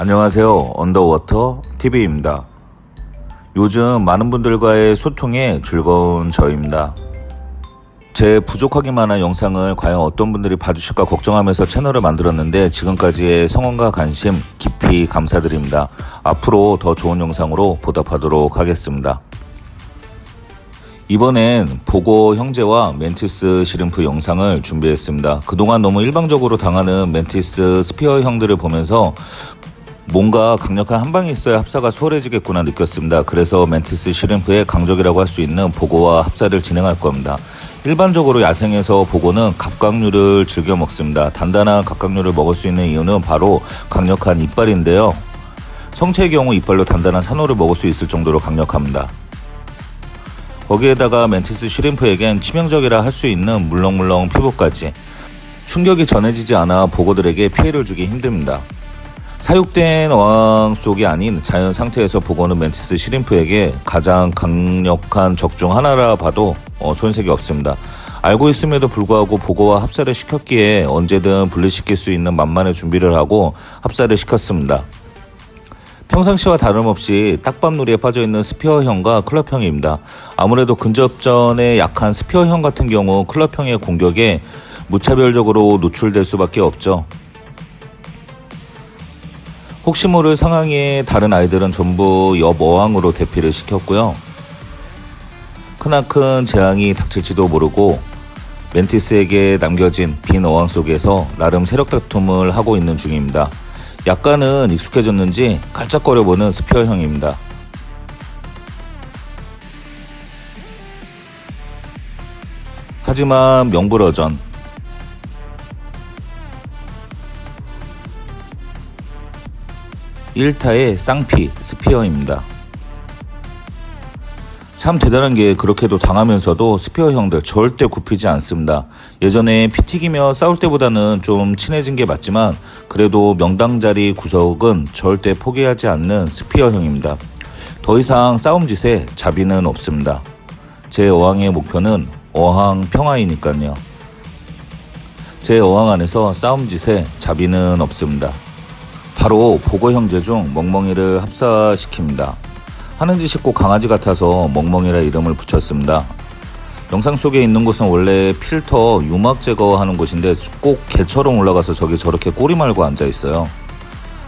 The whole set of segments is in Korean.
안녕하세요. 언더워터 TV입니다. 요즘 많은 분들과의 소통에 즐거운 저입니다. 제 부족하기만 한 영상을 과연 어떤 분들이 봐주실까 걱정하면서 채널을 만들었는데 지금까지의 성원과 관심 깊이 감사드립니다. 앞으로 더 좋은 영상으로 보답하도록 하겠습니다. 이번엔 보고 형제와 멘티스 시림프 영상을 준비했습니다. 그동안 너무 일방적으로 당하는 멘티스 스피어 형들을 보면서 뭔가 강력한 한 방이 있어야 합사가 수월해지겠구나 느꼈습니다. 그래서 멘티스 시림프의 강적이라고 할 수 있는 보고와 합사를 진행할 겁니다. 일반적으로 야생에서 보고는 갑각류를 즐겨 먹습니다. 단단한 갑각류를 먹을 수 있는 이유는 바로 강력한 이빨인데요. 성체의 경우 이빨로 단단한 산호를 먹을 수 있을 정도로 강력합니다. 거기에다가 멘티스 슈림프에겐 치명적이라 할 수 있는 물렁물렁 피부까지 충격이 전해지지 않아 보고들에게 피해를 주기 힘듭니다. 사육된 어항 속이 아닌 자연 상태에서 보고는 멘티스 시림프에게 가장 강력한 적 중 하나라 봐도 어, 손색이 없습니다. 알고 있음에도 불구하고 보고와 합사를 시켰기에 언제든 분리시킬 수 있는 만만의 준비를 하고 합사를 시켰습니다. 평상시와 다름없이 딱밤놀이에 빠져있는 스피어형과 클럽형입니다. 아무래도 근접전에 약한 스피어형 같은 경우 클럽형의 공격에 무차별적으로 노출될 수밖에 없죠. 혹시 모를 상황에 다른 아이들은 전부 옆어항으로 대피를 시켰고요. 크나큰 재앙이 닥칠지도 모르고 멘티스에게 남겨진 빈 어항 속에서 나름 세력 다툼을 하고 있는 중입니다. 약간은 익숙해졌는지 깔짝거려 보는 스피어 형입니다. 하지만 명불허전 일타의 쌍피 스피어입니다. 참 대단한 게 그렇게도 당하면서도 스피어 형들 절대 굽히지 않습니다. 예전에 피 튀기며 싸울 때보다는 좀 친해진 게 맞지만 그래도 명당 자리 구석은 절대 포기하지 않는 스피어 형입니다. 더 이상 싸움 짓에 자비는 없습니다. 제 어항의 목표는 어항 평화이니까요. 제 어항 안에서 싸움 짓에 자비는 없습니다. 바로 보고 형제 중 멍멍이를 합사시킵니다. 하는 짓이 꼭 강아지 같아서 멍멍이라 이름을 붙였습니다. 영상 속에 있는 곳은 원래 필터 유막 제거하는 곳인데 꼭 개처럼 올라가서 저기 저렇게 꼬리 말고 앉아 있어요.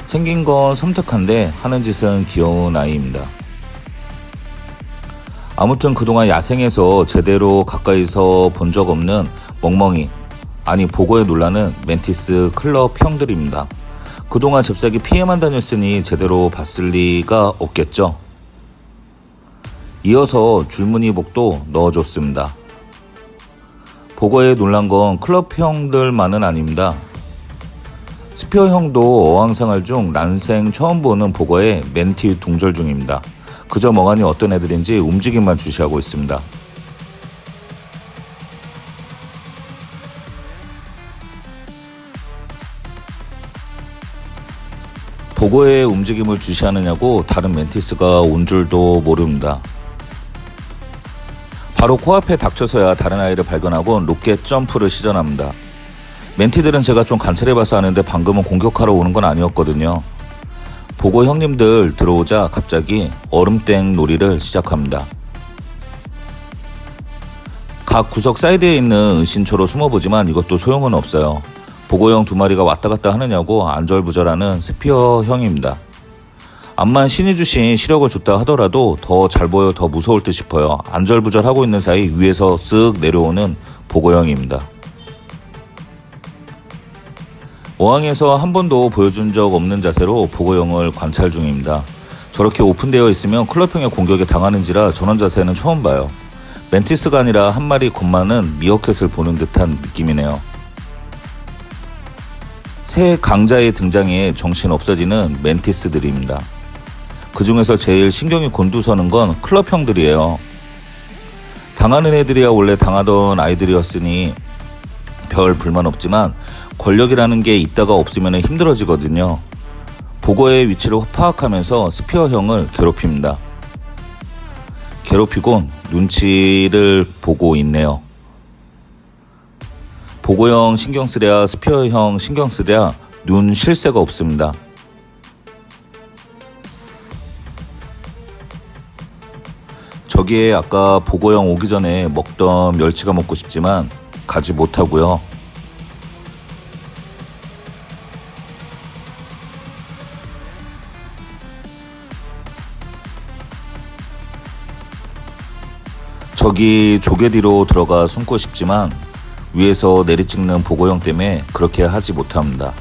생긴 건 섬뜩한데 하는 짓은 귀여운 아이입니다. 아무튼 그동안 야생에서 제대로 가까이서 본 적 없는 멍멍이, 아니 보고에 놀라는 멘티스 클럽 형들입니다. 그동안 잽싸게 피해만 다녔으니 제대로 봤을 리가 없겠죠. 이어서 줄무늬복도 넣어줬습니다. 보고에 놀란 건 클럽 형들만은 아닙니다. 스피어 형도 어항생활 중 난생 처음 보는 보고에 멘티 둥절 중입니다. 그저 멍하니 어떤 애들인지 움직임만 주시하고 있습니다. 보고의 움직임을 주시하느냐고 다른 멘티스가 온 줄도 모릅니다. 바로 코앞에 닥쳐서야 다른 아이를 발견하고 로켓 점프를 시전합니다. 멘티들은 제가 좀 관찰해봐서 아는데 방금은 공격하러 오는 건 아니었거든요. 보고 형님들 들어오자 갑자기 얼음땡 놀이를 시작합니다. 각 구석 사이드에 있는 은신처로 숨어보지만 이것도 소용은 없어요. 보고형 두 마리가 왔다 갔다 하느냐고 안절부절하는 스피어 형입니다. 암만 신이 주신 시력을 줬다 하더라도 더 잘 보여 더 무서울 듯 싶어요. 안절부절하고 있는 사이 위에서 쓱 내려오는 보고형입니다. 어항에서 한 번도 보여준 적 없는 자세로 보고형을 관찰 중입니다. 저렇게 오픈되어 있으면 클럽형의 공격에 당하는지라 저런 자세는 처음 봐요. 멘티스가 아니라 한 마리 겁많은 미어캣을 보는 듯한 느낌이네요. 새 강자의 등장에 정신 없어지는 멘티스들입니다. 그 중에서 제일 신경이 곤두서는 건 클럽 형들이에요. 당하는 애들이야 원래 당하던 아이들이었으니 별 불만 없지만 권력이라는 게 있다가 없으면 힘들어지거든요. 보고의 위치를 파악하면서 스피어 형을 괴롭힙니다. 괴롭히곤 눈치를 보고 있네요. 보고형 신경 쓰랴 스피어형 신경 쓰랴 눈 실세가 없습니다. 저기에 아까 보고형 오기 전에 먹던 멸치가 먹고 싶지만 가지 못하고요. 저기 조개 뒤로 들어가 숨고 싶지만 위에서 내리찍는 보고형 때문에 그렇게 하지 못합니다.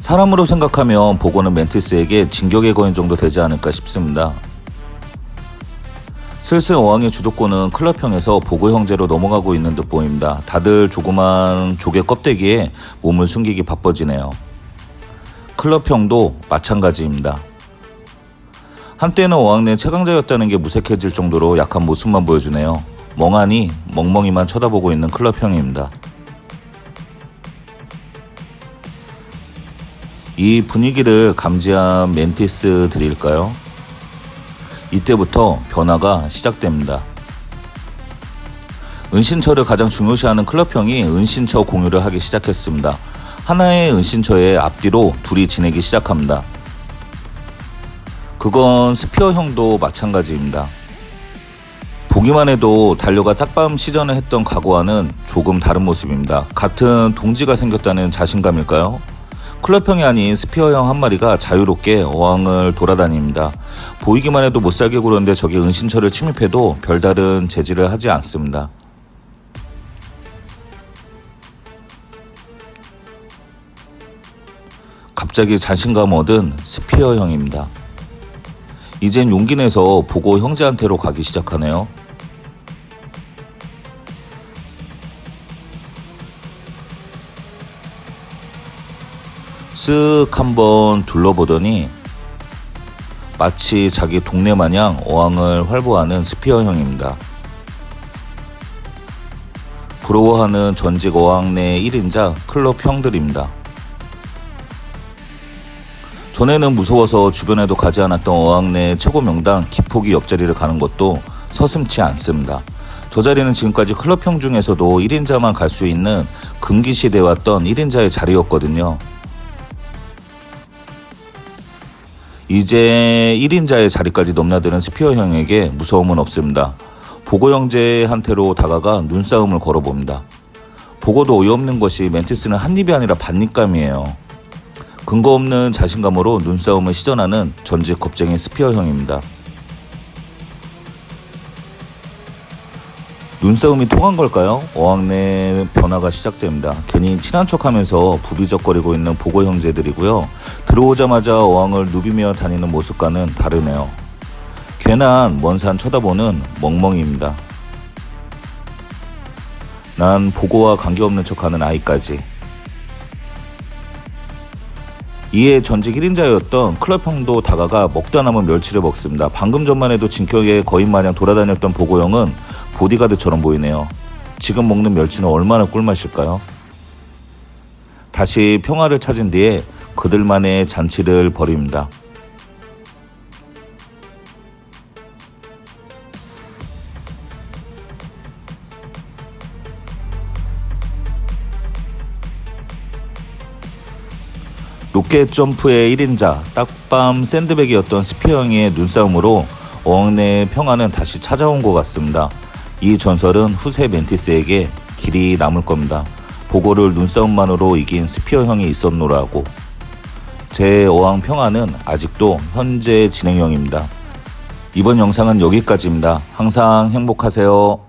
사람으로 생각하면 보고는 멘티스에게 진격의 거인 정도 되지 않을까 싶습니다. 슬슬 어항의 주도권은 클럽형에서 보고 형제로 넘어가고 있는 듯 보입니다. 다들 조그만 조개 껍데기에 몸을 숨기기 바빠지네요. 클럽형도 마찬가지입니다. 한때는 어항 내 최강자였다는 게 무색해질 정도로 약한 모습만 보여주네요. 멍하니 멍멍이만 쳐다보고 있는 클럽 형입니다. 이 분위기를 감지한 멘티스 들일까요? 이때부터 변화가 시작됩니다. 은신처를 가장 중요시하는 클럽형이 은신처 공유를 하기 시작했습니다. 하나의 은신처의 앞뒤로 둘이 지내기 시작합니다. 그건 스피어형도 마찬가지입니다. 보기만 해도 달려가 딱밤 시전을 했던 과거와는 조금 다른 모습입니다. 같은 동지가 생겼다는 자신감일까요? 클럽형이 아닌 스피어형 한 마리가 자유롭게 어항을 돌아다닙니다. 보이기만 해도 못살게 구르는데 저게 은신처를 침입해도 별다른 제지를 하지 않습니다. 갑자기 자신감 얻은 스피어형입니다. 이젠 용기 내서 보고 형제한테로 가기 시작하네요. 쓱 한번 둘러보더니 마치 자기 동네 마냥 어항을 활보하는 스피어 형입니다. 부러워하는 전직 어항 내 1인자 클럽 형들입니다. 전에는 무서워서 주변에도 가지 않았던 어항 내 최고 명당 기폭이 옆자리를 가는 것도 서슴치 않습니다. 저 자리는 지금까지 클럽형 중에서도 1인자만 갈 수 있는 금기시대 왔던 1인자의 자리였거든요. 이제 1인자의 자리까지 넘나드는 스피어 형에게 무서움은 없습니다. 보고 형제한테로 다가가 눈싸움을 걸어봅니다. 보고도 어이없는 것이 멘티스는 한 입이 아니라 반입감이에요. 근거 없는 자신감으로 눈싸움을 시전하는 전직 겁쟁이 스피어 형입니다. 눈싸움이 통한 걸까요? 어항 내 변화가 시작됩니다. 괜히 친한 척하면서 부비적거리고 있는 보고 형제들이고요. 들어오자마자 어항을 누비며 다니는 모습과는 다르네요. 괜한 먼산 쳐다보는 멍멍이입니다. 난 보고와 관계없는 척하는 아이까지. 이에 전직 1인자였던 클럽 형도 다가가 먹다 남은 멸치를 먹습니다. 방금 전만 해도 진격의 거인 마냥 돌아다녔던 보고 형은 보디가드처럼 보이네요. 지금 먹는 멸치는 얼마나 꿀맛일까요? 다시 평화를 찾은 뒤에 그들만의 잔치를 벌입니다. 로켓 점프의 1인자 딱밤 샌드백이었던 스피어형의 눈싸움으로 어항 내 평화는 다시 찾아온 것 같습니다. 이 전설은 후세 멘티스에게 길이 남을 겁니다. 보고를 눈싸움만으로 이긴 스피어형이 있었노라고. 제 어항 평화는 아직도 현재 진행형입니다. 이번 영상은 여기까지입니다. 항상 행복하세요.